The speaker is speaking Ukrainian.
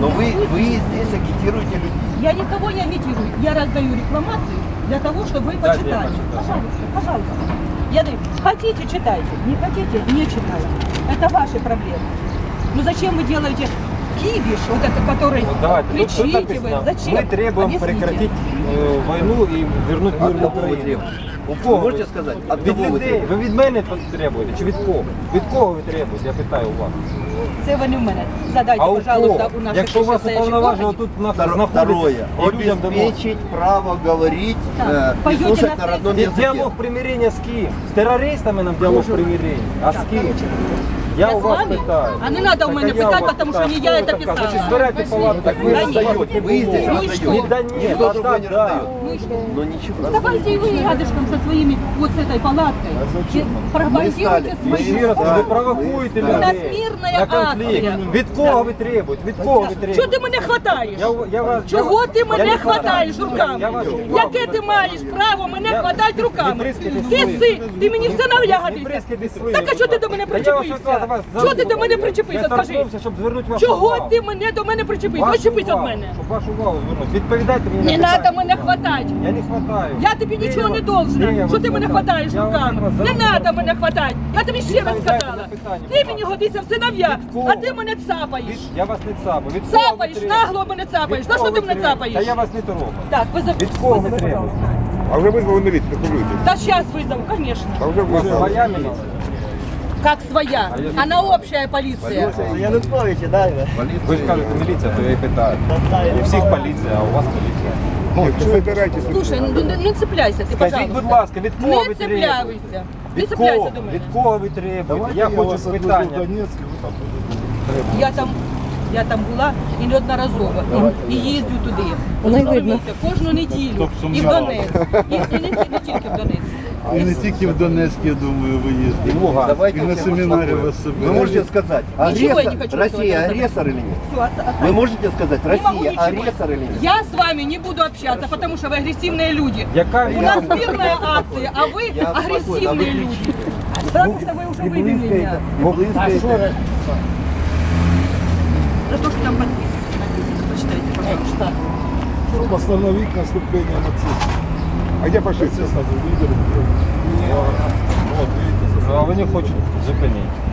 Но вы, вы здесь агитируете людей. Я никого не агитирую. Я раздаю рекламацию для того, чтобы вы я почитали. Пожалуйста, пожалуйста. Я говорю, хотите, читайте. Не хотите, не читайте. Это ваши проблемы. Ну зачем вы делаете кибиш, вот это, который Вот давайте, кричите вы? Зачем? мы требуем Объясните. прекратить э, войну и вернуть мир От на Украину. требуете? У Вы кого? можете сказать, от Від кого вы людей. требуете? Ви від мене требуєте чи від кого? Від кого ви требуєте? Я питаю у вас. Це вони в мене. Задайте, А у пожалуйста, кого? у наших Якщо у вас стоящих уповноважено органів. тут на- Втор- знаходиться Второе. і людям дано. Обеспечить право говорить Так. э, и Пойдете слушать на на родном сессию? Ді- языке. Діалог примирення з ким? З терористами нам діалог примирення. А з Так, ким? короче, Я я у з вас вами? питаю. А не надо у Так, мене а я питати, у вас тому що питаю. не я Хто це ви така? писала. Значить, збирайте палатку. Так вы Да нет. раздаете, вы здесь Ну и раздаете. что? Не да нет, Никто да, другой да, не да. раздает. Ну и что? Но ничего. Давайте и вы рядышком со своими, вот с этой палаткой. И Пропагандируйте Мы свою. Ще раз, Так, ви провокуєте ми- людей. У нас мирна на конфлікт. акція. Від кого ви требуєте? Від кого ви Чого требуєте? ти мене хватаєш? Я, у- я вас, Чого я, ти я мене не хватаєш Я руками? вас- Яке ти маєш право мене Я- хватати руками? Не бризкайте Ти слизь. си, ти мені все Не нав'ягатися. бризкайте слизь, Так а що ти до мене Та я вас причепився? Вас Чого ти до мене причепився? Скажи. щоб звернути вашу Чого увагу. ти мене до мене причепився? Вашу Відчепись від увагу, мене. Щоб вашу увагу звернути. Відповідайте мені Не на питання. треба мене хватати. Я не хватаю. Я тобі Де нічого я не вас- де я Що вас ти мене хватаю? хватаєш Я руками? вас Не зараз- треба мене хватати. Я тобі ще раз Відповідайте сказала. на питання, Ти будь мені ласка. годишся в синов'я, Від кого? а ти мене цапаєш. Від- Я вас не цапаю. Від кого ви Цапаєш, требуєте? нагло мене цапаєш. Від За що ти ви мене требуєте? цапаєш? Та я вас не трогаю. Так, визови. Від кого ви требуєте? А вже визвали міліцію, так вийти. Да сейчас вызову, конечно. А вже У вас визвали. міліція? Как своя. А я- Она общая полиция. Януковича, да? Ви ж кажете міліція, то я і питаю. У всіх поліція, а у вас поліція. Якщо забираєтесь, Слушай, ну не, не цепляйся, ты, Скажіть, пожалуйста. будь ласка, від кого Не ви требуєте? цепляйся. Не Від цепляйся кого? до мене. Від кого ви требуєте? Я хочу питання. Я там, я там була і неодноразово. І, і їздю туди. Розумієте, кожну неділю. І в Донецьк. І, і не, ті- не тільки в Донецьк. І не тільки в Донецьк, я думаю, ви І їздите. в Луганськ. Давайте И на всех семинаре успокоим. вас Вы собирали. можете сказать, Ничего я агрессор, не хочу Россия этого агрессор или нет? Все, оста- Вы можете сказать, Не могу Россия ничего. агрессор или нет? Я с вами не буду общаться, потому что вы агрессивные люди. Яка У нас мирная акция, а вы Я спокойно, а вы агрессивные люди. Потому что вы уже вывели меня. Не близкайте. За то, что там подписано. написано. Почитайте, пожалуйста. Щоб остановити наступлення нацистів. а где фашисты лідером. Ну, а вони хочуть зупинити.